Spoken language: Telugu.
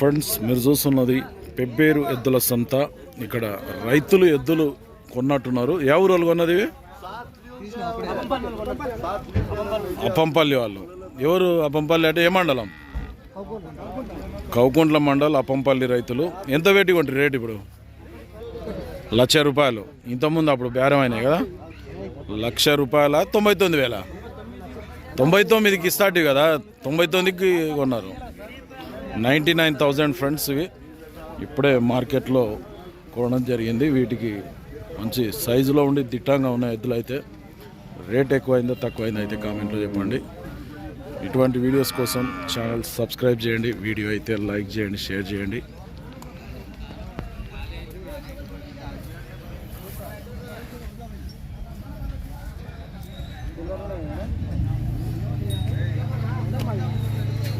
ఫ్రెండ్స్ మీరు చూస్తున్నది పెబ్బేరు ఎద్దుల సంత. ఇక్కడ రైతులు ఎద్దులు కొన్నట్టున్నారు. ఏ ఊరు కొన్నది అప్పంపల్లి వాళ్ళు. ఎవరు అప్పంపల్లి అంటే ఏ మండలం? కౌకుంట్ల మండల్ అప్పంపల్లి రైతులు. ఎంత పెట్టి కొంటారు రేట్ ఇప్పుడు? లక్ష రూపాయలు. ఇంతకుముందు అప్పుడు బేరం అయినాయి కదా. లక్ష రూపాయల తొంభై తొమ్మిది వేల. తొంభై తొమ్మిదికి ఇస్తాటి కదా. తొంభై తొమ్మిదికి కొన్నారు. నైంటీ నైన్ థౌజండ్ ఫ్రెండ్స్ ఇవి. ఇప్పుడే మార్కెట్లో కొనడం జరిగింది. వీటికి మంచి సైజులో ఉండి దిట్టంగా ఉన్న ఎద్దులు అయితే రేట్ ఎక్కువైందో తక్కువైందో అయితే కామెంట్లో చెప్పండి. ఇటువంటి వీడియోస్ కోసం ఛానల్ సబ్స్క్రైబ్ చేయండి. వీడియో అయితే లైక్ చేయండి షేర్ చేయండి ఇవాళ ఏం చేస్తాడు కాదు ఇవాళ ఏం